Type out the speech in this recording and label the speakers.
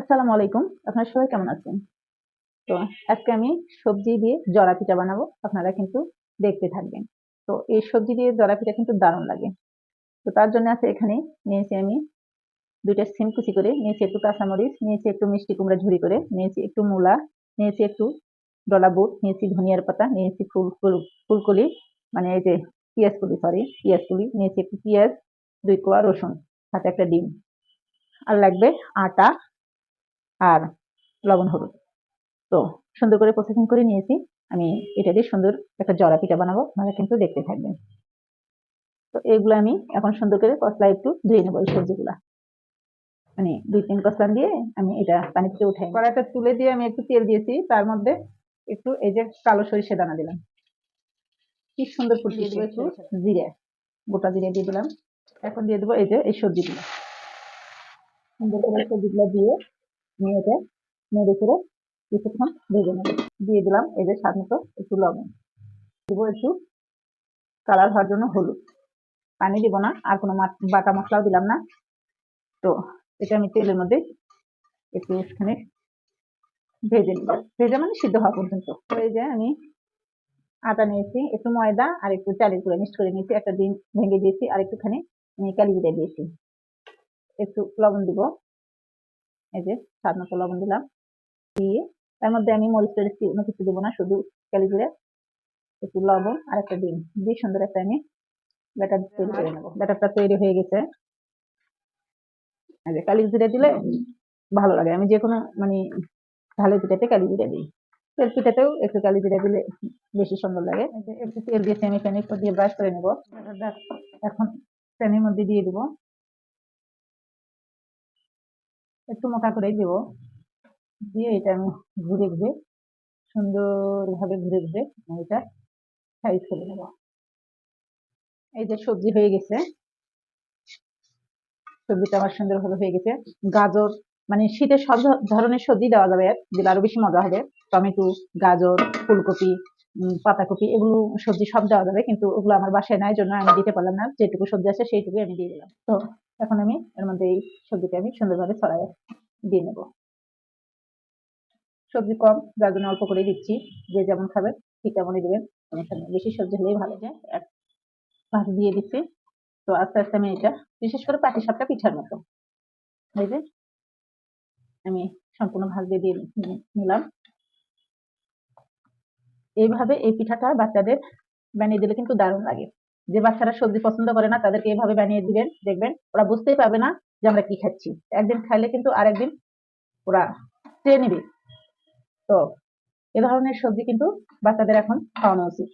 Speaker 1: আসসালামু আলাইকুম। আপনারা সবাই কেমন আছেন? তো আজকে আমি সবজি দিয়ে জড়া পিঠা বানাবো। আপনারা কিন্তু দেখতে থাকবেন। তো এই সবজি দিয়ে জড়া পিঠা কিন্তু দারুণ লাগে। তো তার জন্য আছে এখানে নিয়েছি আমি দুইটা সিম কুচি করে, নিয়েছি একটু কাঁচামরিচ, নিয়েছি একটু মিষ্টি কুমড়া ঝুড়ি করে, নিয়েছি একটু মূলা, নিয়েছি একটু ডলা বুট, নিয়েছি ধনিয়ার পাতা, নিয়েছি ফুল ফুলকলি মানে এই যে পেঁয়াজ কুলি সরি পেঁয়াজ কুলি নিয়েছি একটু পিঁয়াজ, দুই কোয়া রসুন, সাথে একটা ডিম। আর লাগবে আটা আর লবণ হলুদ। তো সুন্দর করে প্রসেসিং করে নিয়েছি। আমি এটা দিয়ে সুন্দর একটা জড়া পিঠা বানাবো। আপনারা কিন্তু দেখতে থাকবেন। তো এগুলো আমি এখন সুন্দর করে কসলা একটু ধুয়ে নেব এই সবজিগুলা। মানে দুই তিন কসলান দিয়ে আমি এটা পানি থেকে উঠাই কড়াইটা তুলে দিয়ে আমি একটু তেল দিয়েছি। তার মধ্যে একটু এই যে কালো সরিষা দানা দিলাম। কি সুন্দর ফুটিয়ে দেবো একটু জিরে গোটা জিরে দিয়ে দিলাম। এখন দিয়ে দেবো এই যে এই সবজিগুলো। সুন্দর করে সবজিগুলো দিয়ে আমি এটা নেড়ে করে কিছুক্ষণ ভেজে নেব। দিয়ে দিলাম এই যে স্বাদ মতো একটু লবণ। দেবো একটু কালার হওয়ার জন্য হলুদ। পানি দিব না, আর কোনো বাটা মশলাও দিলাম না। তো এটা আমি তেলের মধ্যে একটু এখানে ভেজে নিব। ভেজে মানে সিদ্ধ হওয়া পর্যন্ত। এই যে আমি আটা নিয়েছি, একটু ময়দা আর একটু চালের গুঁড়া মিক্স করে নিয়েছি। একটা ডিম ভেঙে দিয়েছি, আর একটুখানি কালি জিরে দিয়েছি। একটু লবণ দিব। এই যে স্বাদ মতো লবণ দিলাম। দিয়ে তার মধ্যে আমি মরিচ টরিচ কোনো কিছু দেবো না, শুধু কালি জিরে একটু লবণ আর একটা ডিম। দিয়ে সুন্দর একটা আমি ব্যাটার তৈরি করে নেব। ব্যাটারটা তৈরি হয়ে গেছে। এই যে কালি জিরে দিলে ভালো লাগে। আমি যে কোনো মানে ঢালে পিঠাতে কালি জিরে দিই। তেল পিঠাতেও একটু কালি জিরে দিলে বেশি সুন্দর লাগে। একটু তেল দিয়েছি আমি প্যানের দিয়ে ব্রাশ করে নেব। এখন প্যানের মধ্যে দিয়ে দেবো। একটু মোটা করেই দেব। দিয়ে এটা আমি ঘুরে ঘুরে সুন্দরভাবে ঘুরে ঘুরে এটা সাইজ করে নেব। এই যে সবজি হয়ে গেছে। সবজিটা আমার সুন্দরভাবে হয়ে গেছে। গাজর মানে শীতের সব ধরনের সবজি দেওয়া যাবে, দিলে আরও বেশি মজা হবে। টমেটো, গাজর, ফুলকপি পাতাকপি এগুলো সবজি সব দেওয়া যাবে, কিন্তু ওগুলো আমার বাসায় নাই জন্য আমি দিতে পারলাম না। যেটুকু সবজি আছে সেইটুকুই আমি দিয়ে দিলাম। তো এখন আমি এর মধ্যে এই সবজিটা আমি সুন্দরভাবে ছড়াই দিয়ে নেব। সবজি কম, যার জন্য অল্প করে দিচ্ছি। যে যেমন খাবে ঠিক তেমনই দেবেন। বেশি সবজি হলেই ভালো যায়। এক ভাত দিয়ে দিচ্ছি। তো আস্তে আস্তে আমি এটা বিশেষ করে পাটি সাপটা পিঠার মতো। এই যে আমি সম্পূর্ণ ভাগ দিয়ে দিয়ে নিলাম। এইভাবে এই পিঠাটা বাচ্চাদের বানিয়ে দিলে কিন্তু দারুণ লাগে। যে বাচ্চারা সবজি পছন্দ করে না, তাদেরকে এভাবে বানিয়ে দিবেন, দেখবেন ওরা বুঝতেই পাবে না যে আমরা কি খাচ্ছি। একদিন খাইলে কিন্তু আরেকদিন ওরা চেয়ে নিবে। তো এ ধরনের সবজি কিন্তু বাচ্চাদের এখন খাওয়ানো উচিত।